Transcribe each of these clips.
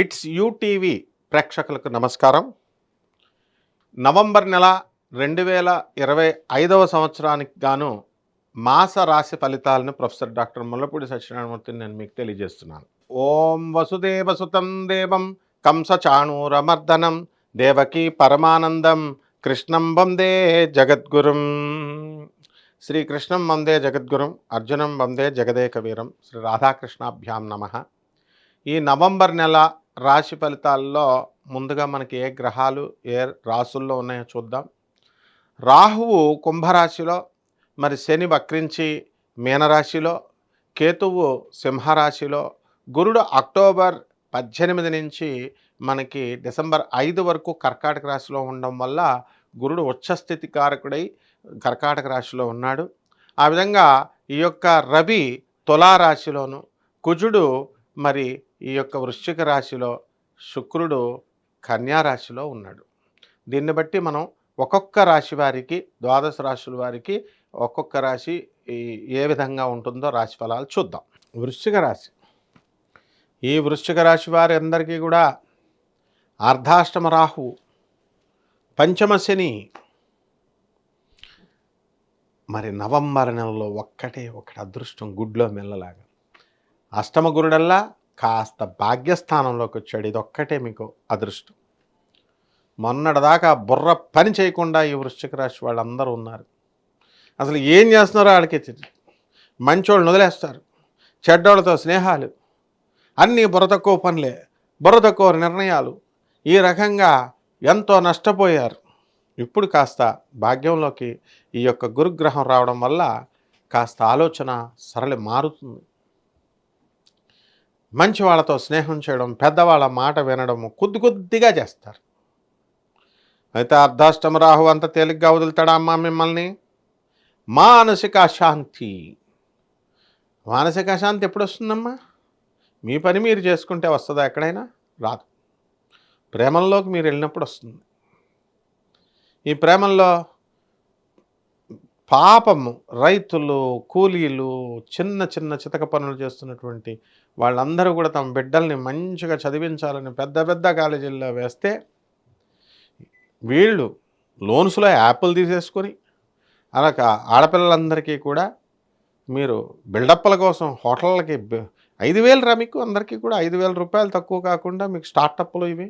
It's UTV ప్రేక్షకులకు నమస్కారం. November నెల రెండు వేల ఇరవై ఐదవ సంవత్సరానికి గాను మాస రాశి ఫలితాలను ప్రొఫెసర్ డాక్టర్ ముల్లపూడి సత్యనారాయణమూర్తిని నేను మీకు తెలియజేస్తున్నాను. ఓం వసుదేవ సుతం దేవం కంస చాణూరమర్దనం దేవకీ పరమానందం కృష్ణం వందే జగద్గురుం. శ్రీకృష్ణం వందే జగద్గురుం అర్జునం వందే జగదేక వీరం శ్రీ రాధాకృష్ణాభ్యాం నమ. ఈ నవంబర్ నెల రాశి ఫలితాల్లో ముందుగా మనకి ఏ గ్రహాలు ఏ రాసుల్లో ఉన్నాయో చూద్దాం. రాహువు కుంభరాశిలో మరి శని వక్రించి మీనరాశిలో కేతువు సింహరాశిలో గురుడు అక్టోబర్ పద్దెనిమిది నుంచి మనకి డిసెంబర్ ఐదు వరకు కర్కాటక రాశిలో ఉండడం వల్ల గురుడు ఉచ్చస్థితి కారకుడై కర్కాటక రాశిలో ఉన్నాడు. ఆ విధంగా ఈ యొక్క రవి తులారాశిలోను కుజుడు మరి ఈ యొక్క వృశ్చిక రాశిలో శుక్రుడు కన్యా రాశిలో ఉన్నాడు. దీన్ని బట్టి మనం ఒక్కొక్క రాశి వారికి ద్వాదశ రాశుల వారికి ఒక్కొక్క రాశి ఏ విధంగా ఉంటుందో రాశి ఫలాలు చూద్దాం. వృశ్చిక రాశి. ఈ వృశ్చిక రాశి వారి అందరికీ కూడా అర్ధాష్టమ రాహు పంచమ శని. మరి నవంబర్ నెలలో ఒక్కటే ఒకటి అదృష్టం గుడ్లో మెల్లలాగా. అష్టమ గురుడల్లా కాస్త భాగ్యస్థానంలోకి వచ్చాడు ఇదొక్కటే మీకు అదృష్టం. మొన్నటిదాకా బుర్ర పని చేయకుండా ఈ వృశ్చిక రాశి వాళ్ళందరూ ఉన్నారు. అసలు ఏం చేస్తున్నారో వాళ్ళకి తెలియదు. మంచోళ్ళని వదిలేస్తారు. చెడ్డోళ్ళతో స్నేహాలు. అన్నీ బుర్ర తక్కువ పనులే బుర్ర తక్కువ నిర్ణయాలు. ఈ రకంగా ఎంతో నష్టపోయారు. ఇప్పుడు కాస్త భాగ్యంలోకి ఈ యొక్క గురుగ్రహం రావడం వల్ల కాస్త ఆలోచన సరళి మారుతుంది. మంచి వాళ్ళతో స్నేహం చేయడం పెద్దవాళ్ళ మాట వినడము కొద్ది కొద్దిగా చేస్తారు. అయితే అర్ధాష్టమ రాహు అంత తేలిగ్గా వదులుతాడా అమ్మా మిమ్మల్ని? మానసిక అశాంతి. మానసిక అశాంతి ఎప్పుడు వస్తుందమ్మా మీ పని మీరు చేసుకుంటే వస్తుందా ఎక్కడైనా? రాదు. ప్రేమల్లోకి మీరు వెళ్ళినప్పుడు వస్తుంది. ఈ ప్రేమల్లో పాపము రైతులు కూలీలు చిన్న చిన్న చితక పనులు చేస్తున్నటువంటి వాళ్ళందరూ కూడా తమ బిడ్డల్ని మంచిగా చదివించాలని పెద్ద పెద్ద కాలేజీల్లో వేస్తే వీళ్ళు లోన్స్లో యాప్లు తీసేసుకొని అలాగ ఆడపిల్లలందరికీ కూడా మీరు బిల్డప్ల కోసం హోటళ్ళకి ఐదు వేలు రా మీకు అందరికీ కూడా ఐదు వేల రూపాయలు తక్కువ కాకుండా మీకు స్టార్టప్లు ఇవి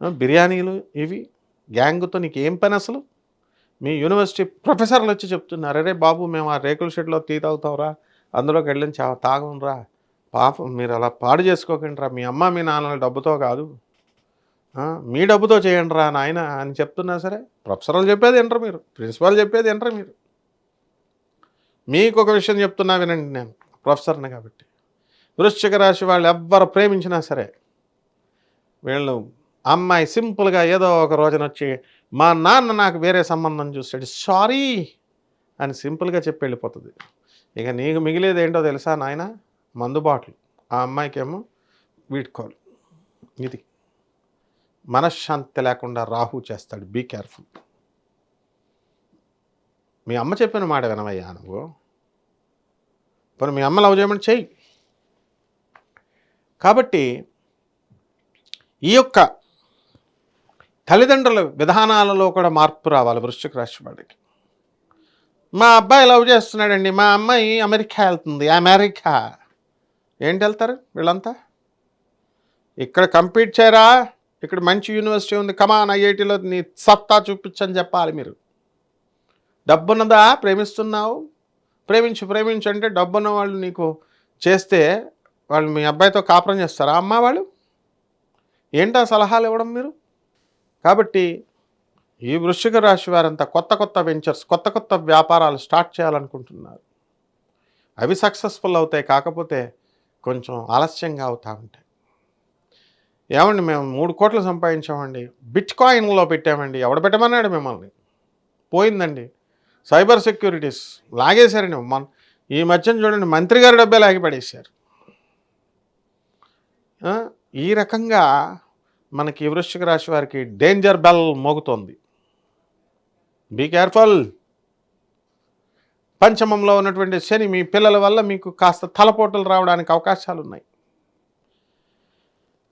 బిర్యానీలు ఇవి గ్యాంగ్తో నీకు ఏం పని అసలు? మీ యూనివర్సిటీ ప్రొఫెసర్లు వచ్చి చెప్తున్నారు అరే బాబు మేము ఆ రేకుల షెడ్లో టీ తాగుతాంరా అందులోకి వెళ్ళి చా తాగంరా పాపం మీరు అలా పాడు చేసుకోకండి రా మీ అమ్మ మీ నాన్నల డబ్బుతో కాదు. మీ డబ్బుతో చేయండి రా నాయన అని చెప్తున్నా సరే ప్రొఫెసర్లు చెప్పేది ఎంటర్ మీరు ప్రిన్సిపాల్ చెప్పేది ఎంటర్ మీరు. మీకు ఒక విషయం చెప్తున్నా వినండి నేను ప్రొఫెసర్ని కాబట్టి. వృశ్చిక రాశి వాళ్ళు ఎవ్వరు ప్రేమించినా సరే వీళ్ళు అమ్మాయి సింపుల్గా ఏదో ఒక రోజున వచ్చి మా నాన్న నాకు వేరే సంబంధం చూస్తాడు సారీ అని సింపుల్గా చెప్పి వెళ్ళిపోతుంది. ఇక నీకు మిగిలేది ఏంటో తెలుసా నాయన? మందు బాటిల్. ఆ అమ్మాయికేమో వీడ్కోలు ఇది. మనశ్శాంతి లేకుండా రాహు చేస్తాడు బీ కేర్ఫుల్. మీ అమ్మ చెప్పిన మాట వినవయ్యా నువ్వు. పోనీ మీ అమ్మ లవ్ చేయమని చెయ్యి. కాబట్టి ఈ యొక్క తల్లిదండ్రుల విధానాలలో కూడా మార్పు రావాలి వృశ్చిక రాశి వాడికి. మా అబ్బాయి లవ్ చేస్తున్నాడండి. మా అమ్మాయి అమెరికా వెళ్తుంది. అమెరికా. ఏంటి వెళ్తారు వీళ్ళంతా? ఇక్కడ కంప్లీట్ చేయరా? ఇక్కడ మంచి యూనివర్సిటీ ఉంది. కమాన్ ఐఐటిలో నీ సత్తా చూపించని చెప్పాలి మీరు. డబ్బున్నదా? ప్రేమిస్తున్నావు? ప్రేమించు ప్రేమించు అంటే డబ్బున్న వాళ్ళు నీకు చేస్తే వాళ్ళు మీ అబ్బాయితో కాపురం చేస్తారా? అమ్మ వాళ్ళు? ఏంటా సలహాలు ఇవ్వడం మీరు? కాబట్టి ఈ వృశ్చిక రాశి వారంతా కొత్త కొత్త వెంచర్స్ కొత్త కొత్త వ్యాపారాలు స్టార్ట్ చేయాలనుకుంటున్నారు. అవి సక్సెస్ఫుల్ అవుతాయి కాకపోతే కొంచెం ఆలస్యంగా అవుతూ ఉంటాయి. ఏమండి మేము మూడు కోట్లు సంపాదించామండి. బిట్ కాయిన్లో పెట్టామండి. ఎవడ పెట్టమన్నాడు మిమ్మల్ని? పోయిందండి. సైబర్ సెక్యూరిటీస్ లాగేశారండి. మన ఈ మధ్యన చూడండి మంత్రి గారి డబ్బే లాగి పడేశారు ఈ రకంగా మనకి వృశ్చిక రాశి వారికి డేంజర్ బెల్ మోగుతోంది. Be careful. పంచమంలో ఉన్నటువంటి శని మీ పిల్లల వల్ల మీకు కాస్త తలపోటలు రావడానికి అవకాశాలు ఉన్నాయి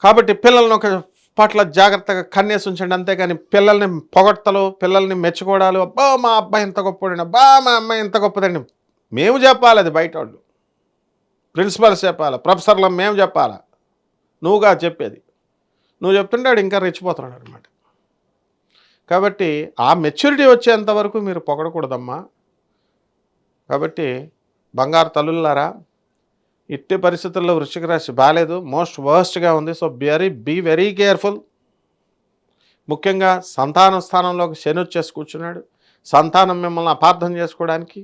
కాబట్టి పిల్లల్ని ఒక పట్ల జాగ్రత్తగా కన్నేసి ఉంచండి. అంతేగాని పిల్లల్ని పొగడ్తలు పిల్లల్ని మెచ్చుకోవడాలు అబ్బా మా అబ్బాయి ఇంత గొప్పదండి అబ్బా మా అమ్మాయి ఇంత గొప్పదండి. మేము చెప్పాలి అది బయట వాళ్ళు ప్రిన్సిపల్స్ చెప్పాలి ప్రొఫెసర్లు మేము చెప్పాలా. నువ్వుగా చెప్పేది. నువ్వు చెప్తుంటాడు ఇంకా రెచ్చిపోతున్నాడు అనమాట కాబట్టి ఆ మెచ్యూరిటీ వచ్చేంత వరకు మీరు పొగడకూడదమ్మా. కాబట్టి బంగారు తల్లులారా ఇట్టి పరిస్థితుల్లో వృశ్చిక రాశి బాగాలేదు మోస్ట్ వర్స్ట్గా ఉంది. So very be very careful ముఖ్యంగా సంతాన స్థానంలోకి శని వచ్చేసి కూర్చున్నాడు. సంతానం మిమ్మల్ని అపార్థం చేసుకోవడానికి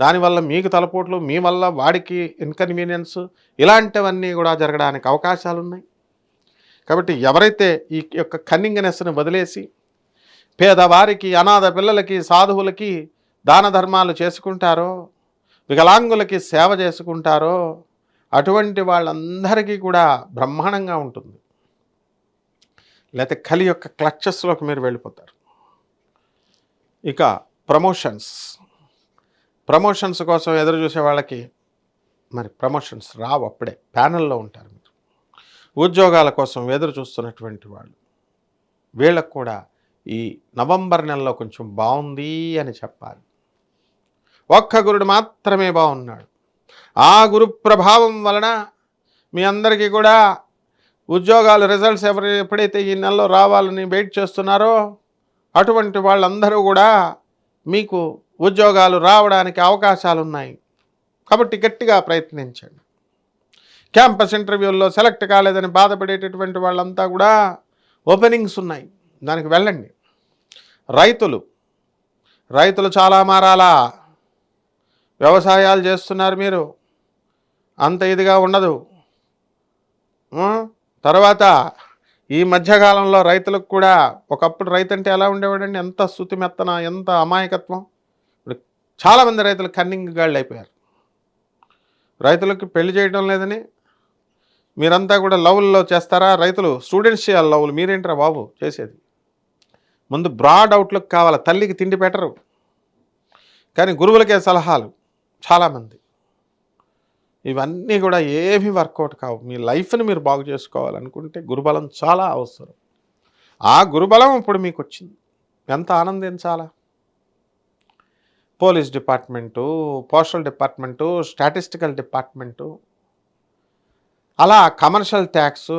దానివల్ల మీకు తలపోట్లు మీ వల్ల వాడికి ఇన్కన్వీనియన్స్ ఇలాంటివన్నీ కూడా జరగడానికి అవకాశాలు ఉన్నాయి కాబట్టి ఎవరైతే ఈ యొక్క కన్నింగనెస్ని వదిలేసి పేదవారికి అనాథ పిల్లలకి సాధువులకి దాన ధర్మాలు చేసుకుంటారో వికలాంగులకి సేవ చేసుకుంటారో అటువంటి వాళ్ళందరికీ కూడా బ్రహ్మాండంగా ఉంటుంది. లేకపోతే కలి యొక్క క్లచెస్లోకి మీరు వెళ్ళిపోతారు. ఇక ప్రమోషన్స్. ప్రమోషన్స్ కోసం ఎదురు చూసే వాళ్ళకి మరి ప్రమోషన్స్ రావు అప్పుడే. ప్యానల్లో ఉంటారు మీరు. ఉద్యోగాల కోసం ఎదురు చూస్తున్నటువంటి వాళ్ళు. వీళ్ళకు కూడా ఈ నవంబర్ నెలలో కొంచెం బాగుంది అని చెప్పాలి. ఒక్క గురుడు మాత్రమే బాగున్నాడు. ఆ గురు ప్రభావం వలన మీ అందరికీ కూడా ఉద్యోగాలు రిజల్ట్స్ ఎవరు ఎప్పుడైతే ఈ నెలలో రావాలని వెయిట్ చేస్తున్నారో అటువంటి వాళ్ళందరూ కూడా మీకు ఉద్యోగాలు రావడానికి అవకాశాలు ఉన్నాయి కాబట్టి గట్టిగా ప్రయత్నించండి. క్యాంపస్ ఇంటర్వ్యూల్లో సెలెక్ట్ కాలేదని బాధపడేటటువంటి వాళ్ళంతా కూడా ఓపెనింగ్స్ ఉన్నాయి. దానికి వెళ్ళండి. రైతులు రైతులు చాలా మారాలా? వ్యవసాయాలు చేస్తున్నారు మీరు. అంత ఇదిగా ఉండదు. తర్వాత ఈ మధ్యకాలంలో రైతులకు కూడా ఒకప్పుడు రైతు అంటే ఎలా ఉండేవాడండి? ఎంత శుతిమెత్తన ఎంత అమాయకత్వం. ఇప్పుడు చాలామంది రైతులు కన్నింగ్ గాళ్ళు అయిపోయారు. రైతులకు పెళ్ళి చేయడం లేదని మీరంతా కూడా లవ్లలో చేస్తారా? రైతులు స్టూడెంట్స్ చేయాలి లవ్లు. మీరేంటారా బాబు చేసేది? ముందు బ్రాడ్ అవుట్లుక్ కావాలి? తల్లికి తిండి పెట్టరు. కానీ గురువులకే సలహాలు. చాలామంది. ఇవన్నీ కూడా ఏమీ వర్కౌట్ కావు. మీ లైఫ్ని మీరు బాగు చేసుకోవాలనుకుంటే గురుబలం చాలా అవసరం. ఆ గురుబలం ఇప్పుడు మీకు వచ్చింది ఎంత ఆనందించాలా police department postal department statistical department అలా కమర్షియల్ ట్యాక్స్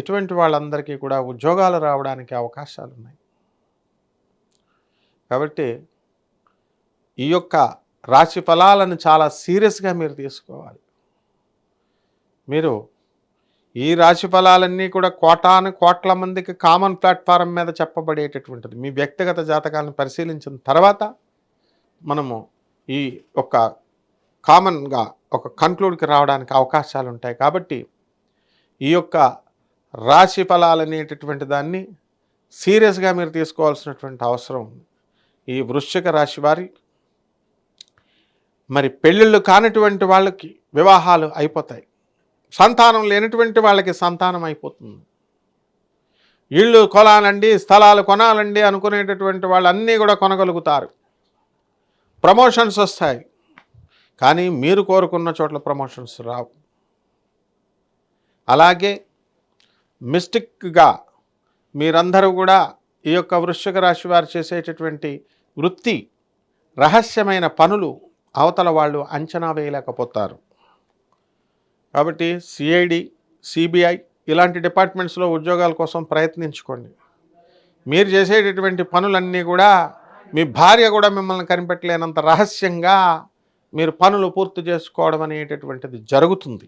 ఇటువంటి వాళ్ళందరికీ కూడా ఉద్యోగాలు రావడానికి అవకాశాలు ఉన్నాయి కాబట్టి ఈ యొక్క రాశి ఫలాలను చాలా సీరియస్గా మీరు తీసుకోవాలి. మీరు ఈ రాశి ఫలాలన్నీ కూడా కోటాను కోట్ల మందికి కామన్ ప్లాట్ఫారం మీద చెప్పబడేటటువంటిది. మీ వ్యక్తిగత జాతకాలను పరిశీలించిన తర్వాత మనము ఈ ఒక కామన్గా ఒక కన్క్లూడ్కి రావడానికి అవకాశాలు ఉంటాయి కాబట్టి ఈ యొక్క రాశి ఫలాలు అనేటటువంటి దాన్ని సీరియస్గా మీరు తీసుకోవాల్సినటువంటి అవసరం ఉంది. ఈ వృశ్చిక రాశి వారి మరి పెళ్ళిళ్ళు కానటువంటి వాళ్ళకి వివాహాలు అయిపోతాయి. సంతానం లేనటువంటి వాళ్ళకి సంతానం అయిపోతుంది. ఇళ్ళు కొనాలండి స్థలాలు కొనాలండి అనుకునేటటువంటి వాళ్ళు అన్నీ కూడా కొనగలుగుతారు. ప్రమోషన్స్ వస్తాయి. కానీ మీరు కోరుకున్న చోట్ల ప్రమోషన్స్ రావు. అలాగే మిస్టిక్గా మీరందరూ కూడా ఈ యొక్క వృశ్చిక రాశి వారు చేసేటటువంటి వృత్తి రహస్యమైన పనులు అవతల వాళ్ళు అంచనా వేయలేకపోతారు. కాబట్టి సిఐడి సిబిఐ ఇలాంటి డిపార్ట్మెంట్స్లో ఉద్యోగాల కోసం ప్రయత్నించుకోండి. మీరు చేసేటటువంటి పనులన్నీ కూడా మీ భార్య కూడా మిమ్మల్ని కనిపెట్టలేనంత రహస్యంగా మీరు పనులు పూర్తి చేసుకోవడం అనేటటువంటిది జరుగుతుంది.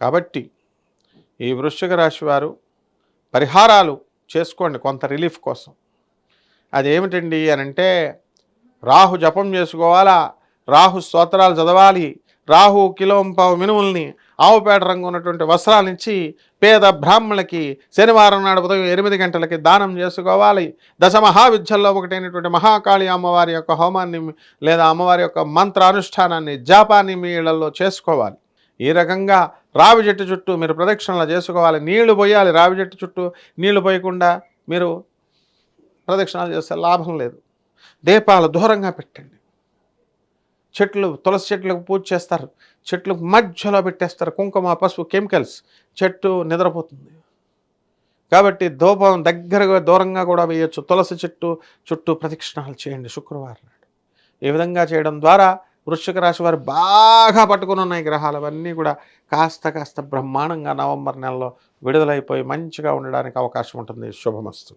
కాబట్టి ఈ వృశ్చిక రాశి వారు పరిహారాలు చేసుకోండి కొంత రిలీఫ్ కోసం. అదేమిటండి అని అంటే రాహు జపం చేసుకోవాలా? రాహు స్తోత్రాలు చదవాలి. రాహు కిలోం పావు మినుముల్ని ఆవుపేట రంగు ఉన్నటువంటి వస్త్రాలిచ్చి పేద బ్రాహ్మణులకి శనివారం నాడు ఉదయం ఎనిమిది గంటలకి దానం చేసుకోవాలి. దశ మహావిద్యల్లో ఒకటైనటువంటి మహాకాళి అమ్మవారి యొక్క హోమాన్ని లేదా అమ్మవారి యొక్క మంత్ర అనుష్ఠానాన్ని జాపాన్ని మీ ఇళ్ళలో చేసుకోవాలి. ఈ రకంగా రావి చెట్టు చుట్టూ మీరు ప్రదక్షిణలు చేసుకోవాలి. నీళ్ళు పోయాలి రావి చెట్టు చుట్టూ. నీళ్ళు పోయకుండా మీరు ప్రదక్షిణాలు చేస్తే లాభం లేదు. దీపాలు దూరంగా పెట్టండి. చెట్లు తులసి చెట్లకు పూజ చేస్తారు. చెట్లు మధ్యలో పెట్టేస్తారు. కుంకుమ పసుపు కెమికల్స్. చెట్టు నిద్రపోతుంది. కాబట్టి ధూపం దగ్గరగా దూరంగా కూడా వేయొచ్చు. తులసి చెట్టు చుట్టూ ప్రదక్షిణాలు చేయండి. శుక్రవారం నాడు. ఈ విధంగా చేయడం ద్వారా వృశ్చిక రాశి వారు బాగా పట్టుకుని ఉన్నాయి గ్రహాలు. అవన్నీ కూడా కాస్త కాస్త బ్రహ్మాండంగా నవంబర్ నెలలో విడుదలైపోయి మంచిగా ఉండడానికి అవకాశం ఉంటుంది. శుభమస్తు.